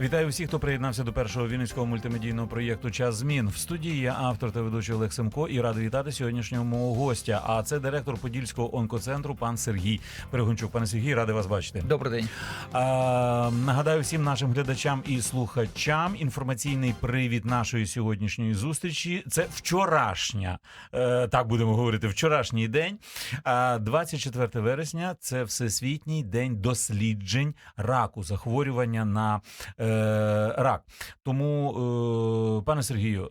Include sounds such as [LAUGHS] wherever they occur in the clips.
Вітаю всіх, хто приєднався до першого вінницького мультимедійного проєкту Час змін. В студії я автор та ведучий Олег Семко і радий вітати сьогоднішнього мого гостя. А це директор Подільського онкоцентру, пан Сергій Перегончук. Пане Сергій, радий вас бачити. Добрий день. А, нагадаю всім нашим глядачам і слухачам інформаційний привід нашої сьогоднішньої зустрічі. Це вчорашня, е, так будемо говорити, вчорашній день. А 24 вересня це всесвітній день досліджень раку, захворювання на е, рак. Тому, е, пане Сергію,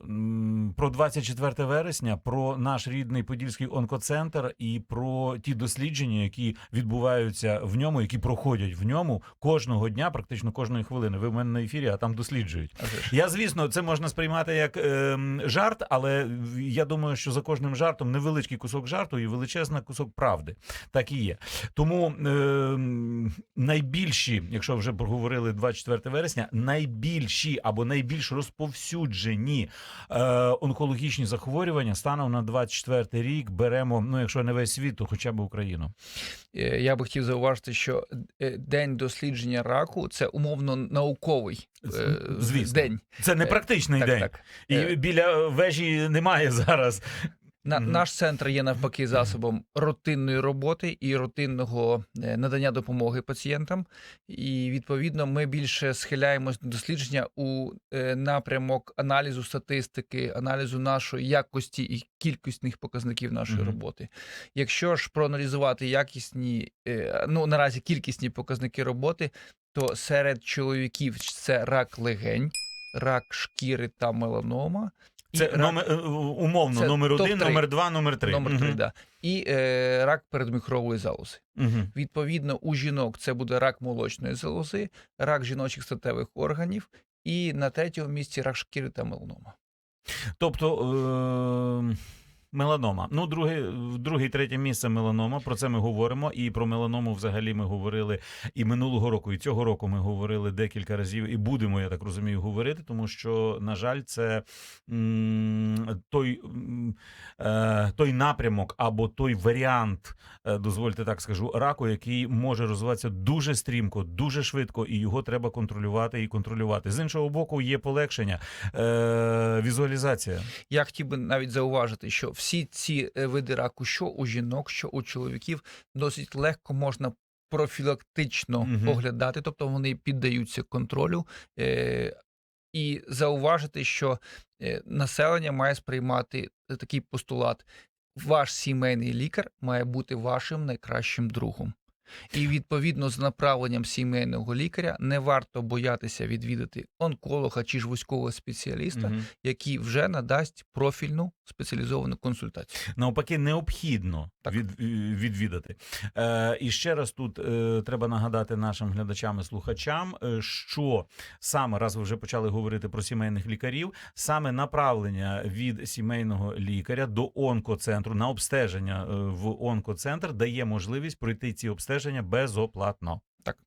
про 24 вересня, про наш рідний Подільський онкоцентр і про ті дослідження, які відбуваються в ньому, які проходять в ньому кожного дня, практично кожної хвилини. Ви в мене на ефірі, а там досліджують. Я звісно, це можна сприймати як ем, жарт, але я думаю, що за кожним жартом невеличкий кусок жарту і величезний кусок правди. Так і є. Тому ем, найбільші, якщо вже проговорили 24 вересня, найбільші або найбільш розповсюджені е, онкологічні захворювання станом на 24 рік беремо. Ну, якщо не весь світ, то хоча б Україну. Е, Я би хотів зауважити, що е, день дослідження раку це умовно науковий е, Звісно. день. Це не практичний Так, день, так. і біля вежі немає зараз. На. Наш центр є навпаки засобом рутинної роботи і рутинного е, надання допомоги пацієнтам. І відповідно ми більше схиляємось до дослідження у е, напрямок аналізу статистики, аналізу нашої якості і кількісних показників нашої роботи. Якщо ж проаналізувати якісні, е, ну наразі кількісні показники роботи, то серед чоловіків це рак легень, рак шкіри та меланома. І Це рак- номер е, умовно Це номер один, номер два, номер три. Номер. 3, да. І е, рак передміхрової залози. Угу. Відповідно, у жінок це буде рак молочної залози, рак жіночих статевих органів, і на третьому місці рак шкіри та меланома. Тобто. Е- Меланома. Ну, друге, друге третє місце меланома. Про це ми говоримо. І про меланому взагалі ми говорили і минулого року, і цього року ми говорили декілька разів, і будемо, я так розумію, говорити, тому що, на жаль, це той, е, той напрямок або той варіант, е, дозвольте так скажу, раку, який може розвиватися дуже стрімко, дуже швидко, і його треба контролювати і контролювати. З іншого боку, є полегшення, е, візуалізація. Я хотів би навіть зауважити, що всі ці е, види раку, що у жінок, що у чоловіків, досить легко можна профілактично угу. поглядати, тобто вони піддаються контролю. Е- і зауважити, що е, населення має сприймати е, такий постулат: ваш сімейний лікар має бути вашим найкращим другом. І відповідно з направленням сімейного лікаря не варто боятися відвідати онколога чи ж вузького спеціаліста, Мгм. який вже надасть профільну спеціалізовану консультацію. Навпаки, необхідно Так. від, відвідати. Е, і ще раз тут е, треба нагадати нашим глядачам і слухачам, е, що саме раз ви вже почали говорити про сімейних лікарів, саме направлення від сімейного лікаря до онкоцентру на обстеження е, в онкоцентр дає можливість пройти ці обстеження безоплатно. Так.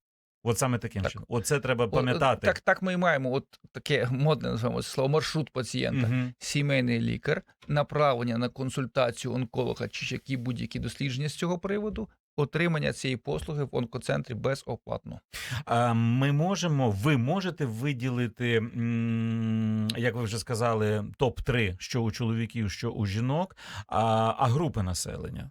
От саме таким Так. чином. Оце треба пам'ятати. Так, так ми і маємо. От таке модне називаємо слово маршрут пацієнта. Мгм. Сімейний лікар, направлення на консультацію онколога чи які будь-які дослідження з цього приводу, отримання цієї послуги в онкоцентрі безоплатно. Ми можемо, ви можете виділити, як ви вже сказали, топ 3 що у чоловіків, що у жінок, а групи населення.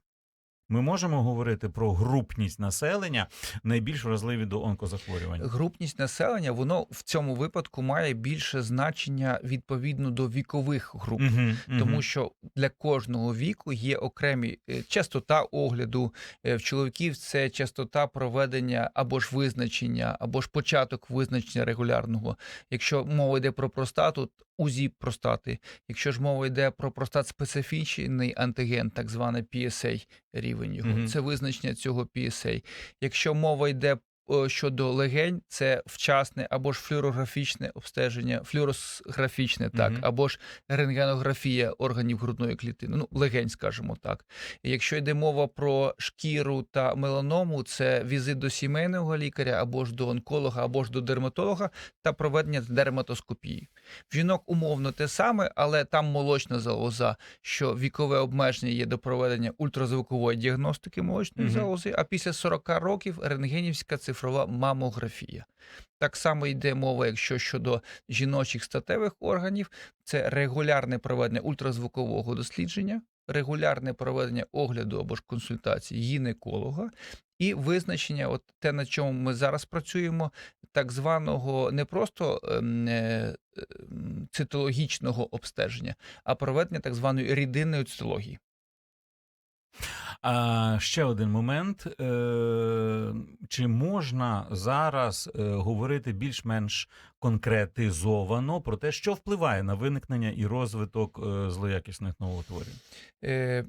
Ми можемо говорити про групність населення найбільш вразливі до онкозахворювань. Групність населення воно в цьому випадку має більше значення відповідно до вікових груп. Мгм, мгм. Тому що для кожного віку є окремі е, частота огляду. Е, В чоловіків це частота проведення або ж визначення, або ж початок визначення регулярного. Якщо мова йде про простату, УЗІ простати. Якщо ж мова йде про простат специфічний антиген, так званий PSA рівень його, Мгм. це визначення цього PSA. Якщо мова йде щодо легень, це вчасне або ж флюорографічне обстеження, флюорографічне, так, Мгм. або ж рентгенографія органів грудної клітини, ну легень, скажімо так. І якщо йде мова про шкіру та меланому, це візит до сімейного лікаря, або ж до онколога, або ж до дерматолога та проведення дерматоскопії. В жінок умовно те саме, але там молочна залоза, що вікове обмеження є до проведення ультразвукової діагностики молочної Мгм. залози, а після 40 років рентгенівська це цифрова мамографія. Так само йде мова, якщо щодо жіночих статевих органів, це регулярне проведення ультразвукового дослідження, регулярне проведення огляду або ж консультації гінеколога і визначення, от те, на чому ми зараз працюємо, так званого не просто ем, е, ем, цитологічного обстеження, а проведення так званої рідинної цитології. А ще один момент: Е, чи можна зараз е, говорити більш-менш конкретизовано про те, що впливає на виникнення і розвиток е, злоякісних новоутворень? Е,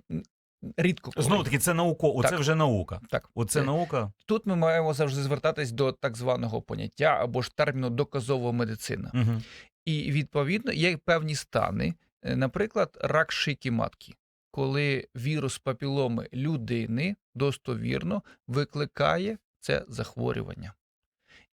Рідко коли. Знову таки, це науко, оце Так. вже наука. так. Оце Е, наука. Тут ми маємо завжди звертатись до так званого поняття або ж терміну доказова медицина. Угу. І відповідно є певні стани, наприклад, рак шийки матки, коли вірус папіломи людини достовірно викликає це захворювання.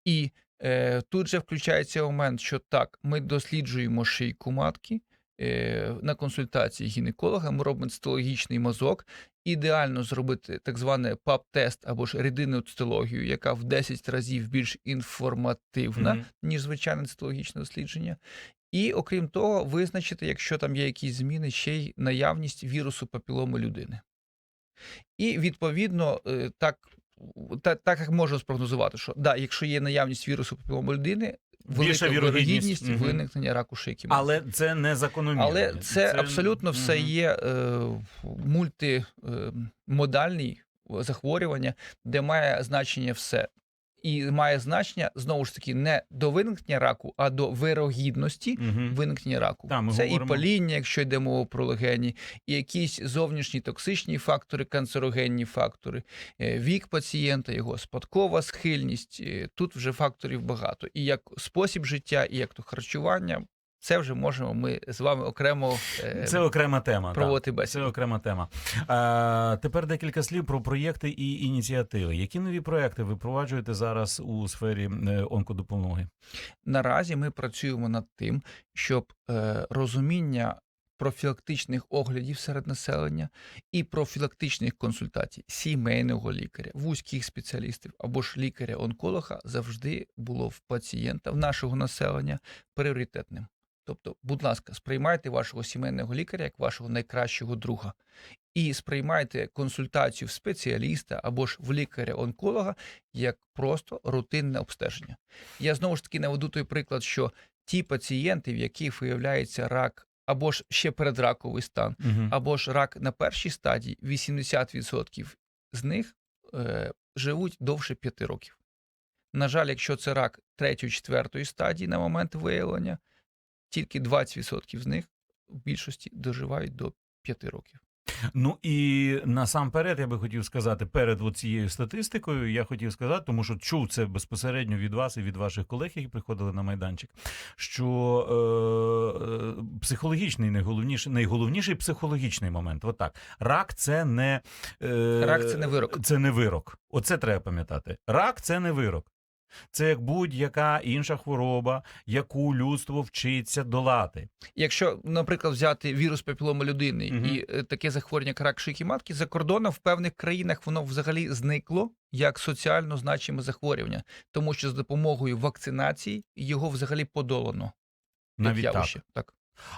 І е, тут же включається момент, що так, ми досліджуємо шийку матки. е, На консультації гінеколога ми робимо цитологічний мазок. Ідеально зробити так зване ПАП-тест або ж рідинну цитологію, яка в 10 разів більш інформативна, Мгм. ніж звичайне цитологічне дослідження. І окрім того, визначити, якщо там є якісь зміни, ще й наявність вірусу папіломи людини. І відповідно, е, так, так, так як можна спрогнозувати, що да, якщо є наявність вірусу папіломи людини, велика вірогідність. Мгм. виникнення раку шийки. Але це не закономірно. Але це, абсолютно все є е, мультимодальні захворювання, де має значення все. І має значення знову ж таки не до виникнення раку, а до вирогідності угу. виникнення раку. Та, ми це говоримо- і паління, якщо йде мова про легені, і якісь зовнішні токсичні фактори, канцерогенні фактори, е, вік пацієнта, його спадкова схильність. е, Тут вже факторів багато. І як спосіб життя, і як то харчування. Це вже можемо ми з вами окремо е, Це окрема тема. так. проводити Це окрема тема. А, тепер декілька слів про проєкти і ініціативи. Які нові проєкти ви впроваджуєте зараз у сфері е, онкодопомоги? Наразі ми працюємо над тим, щоб е, розуміння профілактичних оглядів серед населення і профілактичних консультацій сімейного лікаря, вузьких спеціалістів або ж лікаря-онколога завжди було в пацієнта, в нашого населення пріоритетним. Тобто, будь ласка, сприймайте вашого сімейного лікаря як вашого найкращого друга. І сприймайте консультацію в спеціаліста або ж в лікаря-онколога як просто рутинне обстеження. Я знову ж таки наведу той приклад, що ті пацієнти, в яких виявляється рак, або ж ще передраковий стан, Угу. або ж рак на першій стадії, 80% з них е, живуть довше 5 років. На жаль, якщо це рак 3-4 стадії на момент виявлення, тільки 20% з них в більшості доживають до 5 років. Ну і насамперед я би хотів сказати, перед цією статистикою, я хотів сказати, тому що чув це безпосередньо від вас і від ваших колег, які приходили на майданчик. Що е, е, психологічний найголовніший, найголовніший психологічний момент. Отак. Рак це не е, Рак це не вирок. Це не вирок. Оце треба пам'ятати. Рак це не вирок. Це як будь-яка інша хвороба, яку людство вчиться долати. Якщо, наприклад, взяти вірус папіломи людини угу. і е, таке захворювання як рак шийки матки, за кордоном в певних країнах воно взагалі зникло як соціально значиме захворювання, тому що з допомогою вакцинації його взагалі подолано. Навіть так. так.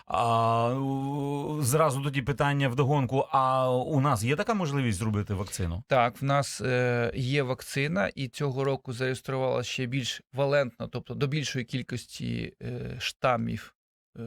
А зразу тоді питання вдогонку: а у нас є така можливість зробити вакцину? Так, в нас е, є вакцина, і цього року зареєструвалася ще більш валентно, тобто до більшої кількості е, штамів е,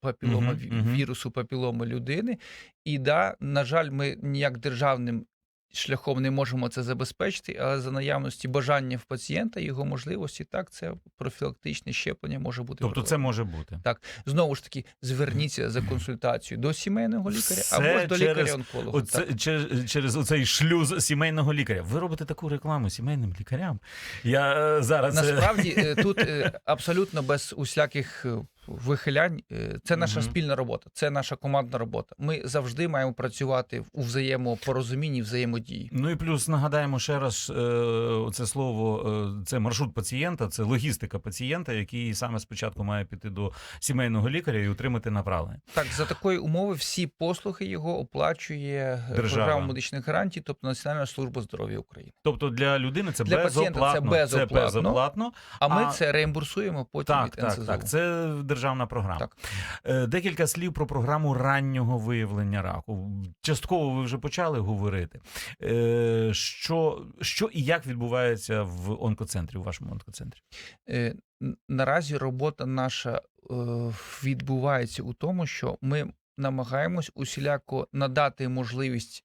папілома, мгм. вірусу папіломи людини. І да, на жаль, ми ніяк державним шляхом не можемо це забезпечити, але за наявності бажання в пацієнта, його можливості, так, це профілактичне щеплення може бути. Тобто це може бути. так. Знову ж таки, зверніться за консультацією до сімейного лікаря Все або ж до лікаря-онколога. Через, через оцей шлюз сімейного лікаря. Ви робите таку рекламу сімейним лікарям. Я е, зараз е, Насправді е, [LAUGHS] тут абсолютно без усяких вихилянь. Е, Це наша Мгм. спільна робота, це наша командна робота. Ми завжди маємо працювати у взаємопорозумінні, взаємодії. Ну і плюс нагадаємо ще раз е, це слово, е, це маршрут пацієнта, це логістика пацієнта, який саме спочатку має піти до сімейного лікаря і отримати направлення. Так, за такої умови всі послуги його оплачує Держава. програма медичних гарантій, тобто Національна служба здоров'я України. Тобто для людини це Для пацієнта це безоплатно. безоплатно. безоплатно. А ми А- це реімбурсуємо потім Так, від так, так. Це державна програма. Так. Е, Декілька слів про програму раннього виявлення раку. Частково ви вже почали говорити. Е, Що, що і як відбувається в онкоцентрі, у вашому онкоцентрі? Е, Наразі робота наша відбувається у тому, що ми намагаємось усіляко надати можливість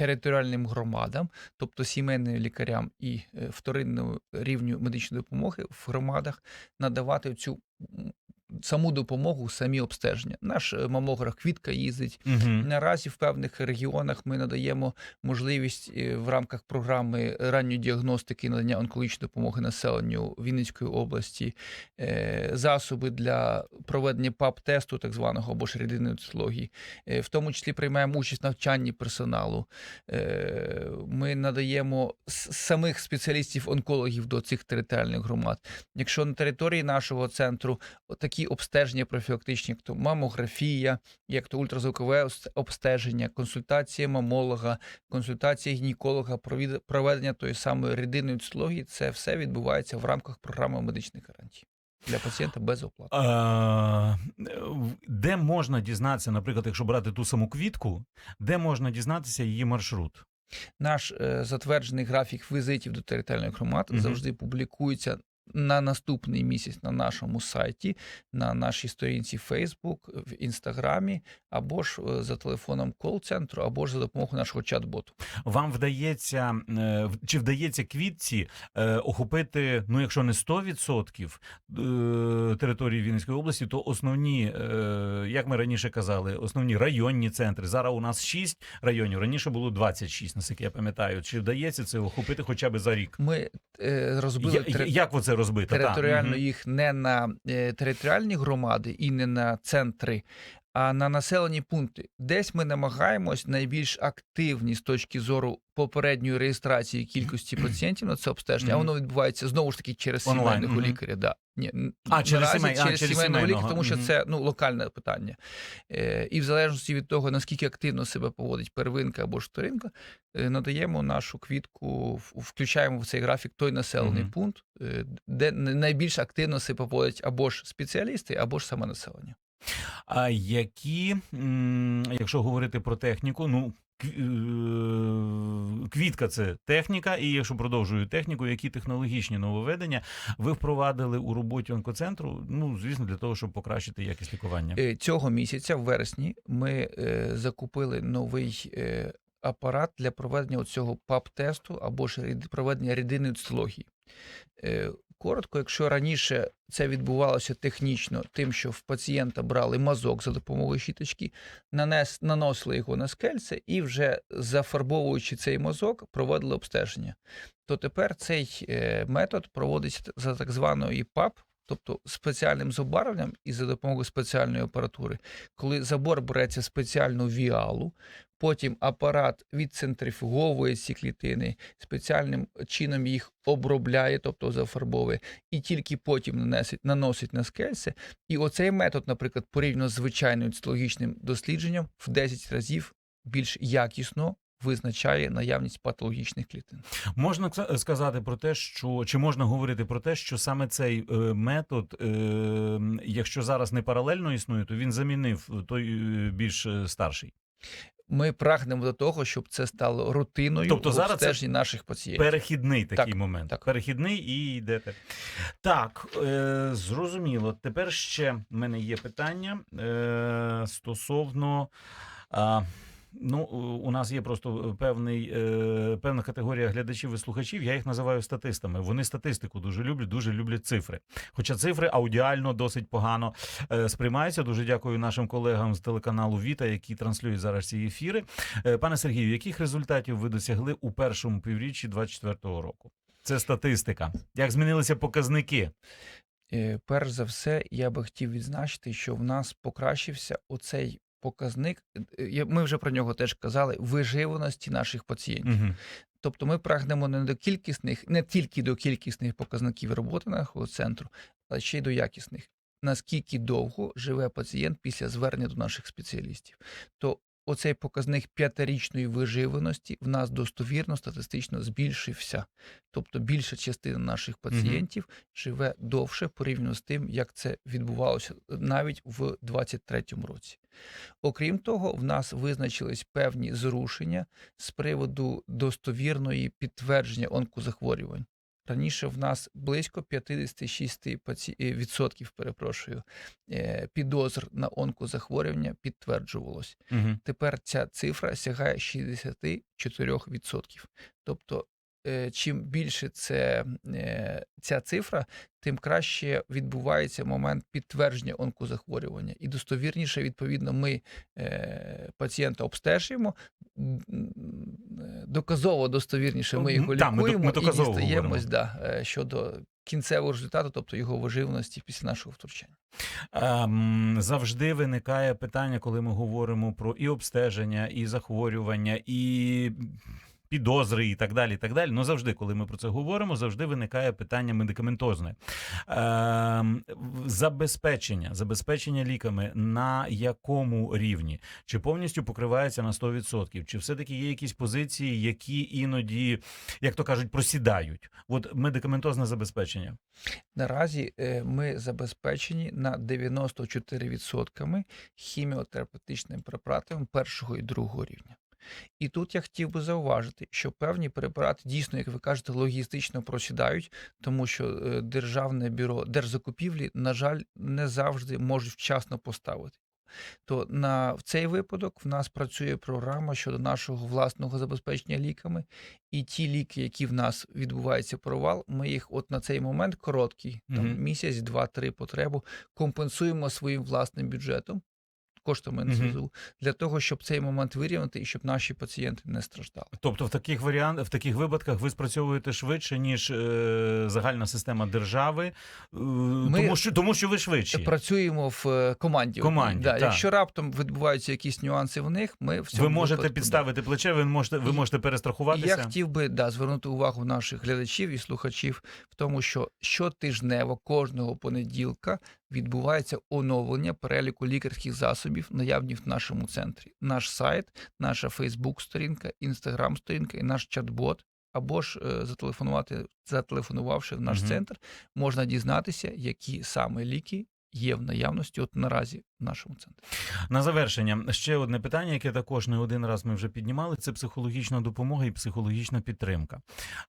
територіальним громадам, тобто сімейним лікарям і е, вторинному рівню медичної допомоги в громадах, надавати цю саму допомогу, самі обстеження. Наш е, мамограф Квітка їздить. Угу. Наразі в певних регіонах ми надаємо можливість е, в рамках програми ранньої діагностики і надання онкологічної допомоги населенню Вінницької області, е, засоби для проведення ПАП-тесту, так званого або ж рідинної цитології. В тому числі приймаємо участь в навчанні персоналу. Ми надаємо самих спеціалістів-онкологів до цих територіальних громад. Якщо на території нашого центру такі обстеження профілактичні, як то мамографія, як то ультразвукове обстеження, консультація мамолога, консультація гінеколога, проведення тої самої рідинної цитології, це все відбувається в рамках програми медичних гарантій для пацієнта безоплатно. А, де можна дізнатися, наприклад, якщо брати ту саму квітку, де можна дізнатися її маршрут? Наш е, затверджений графік візитів до територіальних громад Мгм. завжди публікується на наступний місяць на нашому сайті, на нашій сторінці Facebook, в інстаграмі, або ж е, за телефоном кол-центру, або ж за допомогою нашого чат-боту. Вам вдається е, чи вдається квітці е, охопити, ну якщо не 100% е, території Вінницької області, то основні, як ми раніше казали, основні районні центри. Зараз у нас 6 районів. Раніше було 26, наскільки я пам'ятаю. Чи вдається це охопити хоча б за рік? Ми розбили Я, як ви це розбите? Та, територіально їх не на е, територіальні громади і не на центри, а на населені пункти. Десь ми намагаємось найбільш активні з точки зору попередньої реєстрації кількості пацієнтів на це обстеження, а воно відбувається знову ж таки через Онлайн, сімейного мгм. лікаря. Да. Ні, А, через сімей- а, через, через сімейного лікаря, тому що мгм. це ну, локальне питання. Е, і в залежності від того, наскільки активно себе поводить первинка або ж вторинка, е, надаємо нашу квітку, включаємо в цей графік той населений Мгм. пункт, е, де найбільш активно себе поводять або ж спеціалісти, або ж саме населення. А які, якщо говорити про техніку, ну. е, Квітка це техніка, і якщо продовжую техніку, які технологічні нововведення ви впровадили у роботі онкоцентру? Ну, звісно, для того, щоб покращити якість лікування. Е, Цього місяця, в вересні, ми е, закупили новий апарат для проведення цього ПАП-тесту або ж проведення рідинної цитології. Коротко, якщо раніше це відбувалося технічно, тим, що в пацієнта брали мазок за допомогою щіточки, нанес, наносили його на скельце і вже зафарбовуючи цей мазок, проводили обстеження. То тепер цей е, метод проводиться за так званою ПАП, тобто спеціальним забарвленням і за допомогою спеціальної апаратури, коли забор береться спеціальну віалу, потім апарат відцентрифуговує ці клітини, спеціальним чином їх обробляє, тобто зафарбовує, і тільки потім наносить, наносить на скельце. І оцей метод, наприклад, порівняно з звичайним цитологічним дослідженням, в 10 разів більш якісно визначає наявність патологічних клітин. Можна сказати про те, що чи можна говорити про те, що саме цей е, метод, е, якщо зараз не паралельно існує, то він замінив той е, більш е, старший. Ми прагнемо до того, щоб це стало рутиною Тобто зараз це наших пацієнтів. Перехідний такий Так, момент. так. Перехідний і йдете. Так, е, зрозуміло. Тепер ще в мене є питання е, стосовно. А, Ну, у нас є просто певний, е, певна категорія глядачів і слухачів. Я їх називаю статистами. Вони статистику дуже люблять, дуже люблять цифри. Хоча цифри аудіально досить погано е, сприймаються. Дуже дякую нашим колегам з телеканалу Віта, які транслюють зараз ці ефіри. Е, Пане Сергію, яких результатів ви досягли у першому півріччі 2024 року? Це статистика. Як змінилися показники? Е, Перш за все, я би хотів відзначити, що в нас покращився оцей показник. е, я- Ми вже про нього теж казали, виживаності наших пацієнтів. Угу. Тобто ми прагнемо не до кількісних, не тільки до кількісних показників роботи нашого центру, але ще й до якісних. Наскільки довго живе пацієнт після звернення до наших спеціалістів, то оцей показник п'ятирічної виживаності в нас достовірно статистично збільшився. Тобто більша частина наших пацієнтів живе довше порівняно з тим, як це відбувалося навіть в 2023 році. Окрім того, в нас визначились певні зрушення з приводу достовірної підтвердження онкозахворювань. Раніше в нас близько 56 паці... е, відсотків, перепрошую, е, підозр на онкозахворювання підтверджувалось. Угу. Тепер ця цифра сягає 64%. Тобто, чим більше це, е, ця цифра, тим краще відбувається момент підтвердження онкозахворювання. І достовірніше, відповідно, ми е, пацієнта обстежуємо, е, доказово достовірніше ми його Та, ми лікуємо ми і дістаємось да, е, щодо кінцевого результату, тобто його виживності після нашого втручання. Ем, завжди виникає питання, коли ми говоримо про і обстеження, і захворювання, і підозри, і так далі. І так далі. Ну завжди, коли ми про це говоримо, завжди виникає питання медикаментозне. Ем, забезпечення, забезпечення ліками на якому рівні? Чи повністю покривається на 100%? Чи все-таки є якісь позиції, які іноді, як то кажуть, просідають? От медикаментозне забезпечення. Наразі е, ми забезпечені на 94% хіміотерапевтичними препаратами першого і другого рівня. І тут я хотів би зауважити, що певні препарати дійсно, як ви кажете, логістично просідають, тому що е, державне бюро держзакупівлі, на жаль, не завжди можуть вчасно поставити. То на в цей випадок в нас працює програма щодо нашого власного забезпечення ліками, і ті ліки, які в нас відбувається провал, ми їх от на цей момент короткий, там Мгм. місяць, два-три потребу, компенсуємо своїм власним бюджетом. Коштами. НСЗУ для того, щоб цей момент вирівняти і щоб наші пацієнти не страждали. Тобто, в таких варіантах, в таких випадках ви спрацьовуєте швидше, ніж е, загальна система держави, е, тому, що, тому що ви швидші. Працюємо в е, команді. Команді, да. так. Якщо раптом відбуваються якісь нюанси в них, ми в цьому Ви можете випадку, да. підставити плече, ви можете, ви можете перестрахуватися. я хотів би да, звернути увагу наших глядачів і слухачів в тому, що щотижнево кожного понеділка відбувається оновлення переліку лікарських засобів, наявні в нашому центрі. Наш сайт, наша Фейсбук-сторінка, інстаграм-сторінка і наш чат-бот. Або ж е, зателефонувати, зателефонувавши в наш Мгм. центр, можна дізнатися, які саме ліки є в наявності от наразі в нашому центрі. На завершення ще одне питання, яке також не один раз ми вже піднімали: це психологічна допомога і психологічна підтримка.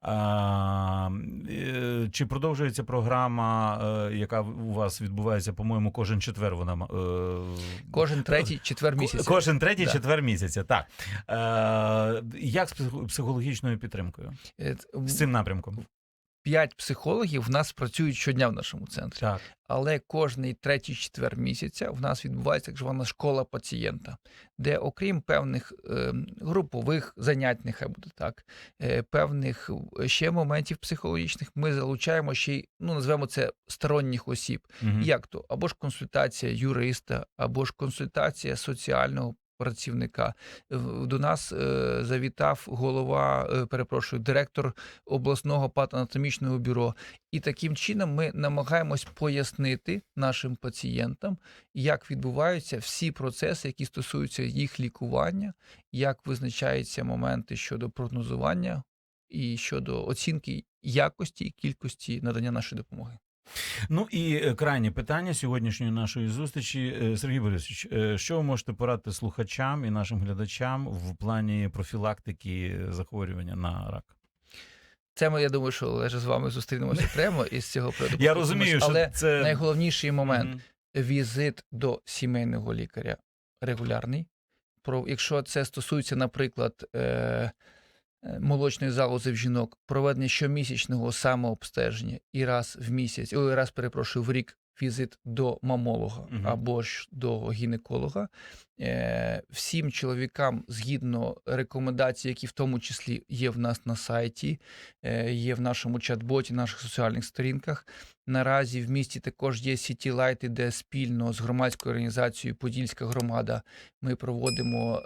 А, е, чи продовжується програма, е, яка у вас відбувається, по-моєму, кожен четвер? Вона е, Кожен третій четвер місяця. Кожен третій Да. четвер місяця. Так. Як з психологічною підтримкою? З цим напрямком? П'ять психологів в нас працюють щодня в нашому центрі. Так. Але кожний третій четвер місяця в нас відбувається так звана школа пацієнта, де, окрім певних е, групових занять, нехай буде так, е, певних е, ще моментів психологічних, ми залучаємо ще й, ну назвемо це сторонніх осіб. Мгм. Як то? Або ж консультація юриста, або ж консультація соціального працівника. До нас е, завітав голова, е, перепрошую, директор обласного патанатомічного бюро. І таким чином ми намагаємось пояснити нашим пацієнтам, як відбуваються всі процеси, які стосуються їх лікування, як визначаються моменти щодо прогнозування і щодо оцінки якості і кількості надання нашої допомоги. Ну і е, крайнє питання сьогоднішньої нашої зустрічі. Е, Сергій Борисович, е, що ви можете порадити слухачам і нашим глядачам в плані профілактики захворювання на рак? Це ми, я думаю, що Олеже, з вами зустрінемося прямо із цього приводу. Я розумію, що але це найголовніший момент Мгм. візит до сімейного лікаря регулярний. Про, якщо це стосується, наприклад, е, молочної залози в жінок, проведення щомісячного самообстеження і раз в місяць, ой, раз перепрошую, в рік візит до мамолога Мгм. або ж до гінеколога. Е, Всім чоловікам, згідно рекомендацій, які в тому числі є в нас на сайті, е, є в нашому чат-боті, наших соціальних сторінках. Наразі в місті також є сіті лайти, де спільно з громадською організацією Подільська громада ми проводимо.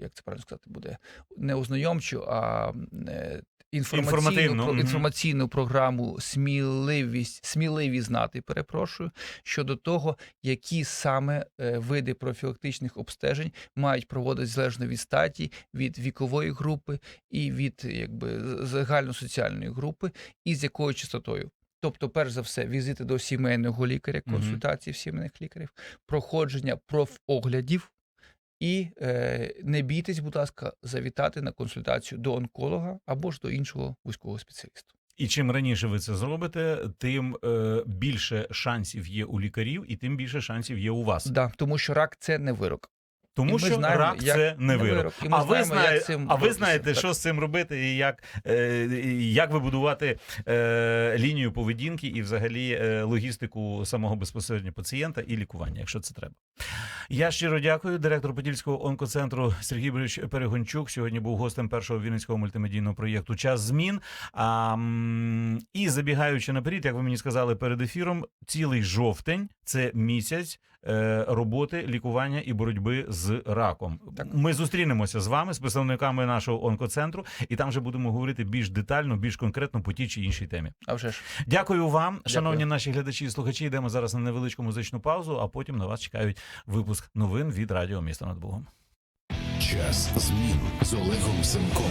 Як це правильно сказати буде, не ознайомчу, а е, інформаційну, Інформативну, про, інформаційну програму сміливість, сміливі знати, перепрошую, щодо того, які саме е, види профілактичних обстежень мають проводити залежно від статі, від вікової групи і від якби загальносоціальної групи, і з якою частотою. Тобто, перш за все, візити до сімейного лікаря, консультації в сімейних лікарів, проходження профоглядів. І е, не бійтесь, будь ласка, завітати на консультацію до онколога або ж до іншого вузького спеціаліста. І чим раніше ви це зробите, тим е, більше шансів є у лікарів, і тим більше шансів є у вас. Да, тому що рак це не вирок. Тому ми що знаємо, рак як це не вирок. вирок. А ви, знаємо, знає, цим а ви знаєте, Так. що з цим робити, і як, е, як вибудувати е, лінію поведінки і взагалі е, логістику самого безпосередньо пацієнта і лікування, якщо це треба. Я щиро дякую. Директор Подільського онкоцентру Сергій Борисович Перегончук сьогодні був гостем першого вінницького мультимедійного проєкту Час змін. А, і забігаючи наперед, як ви мені сказали перед ефіром, цілий жовтень це місяць. Е, Роботи, лікування і боротьби з раком. Так. Ми зустрінемося з вами, з представниками нашого онкоцентру, і там вже будемо говорити більш детально, більш конкретно по тій чи іншій темі. А вже ж. Дякую вам, Дякую. шановні наші глядачі і слухачі. Йдемо зараз на невеличку музичну паузу, а потім на вас чекають випуск новин від Радіо Місто над Богом. Час змін з Олегом Семком.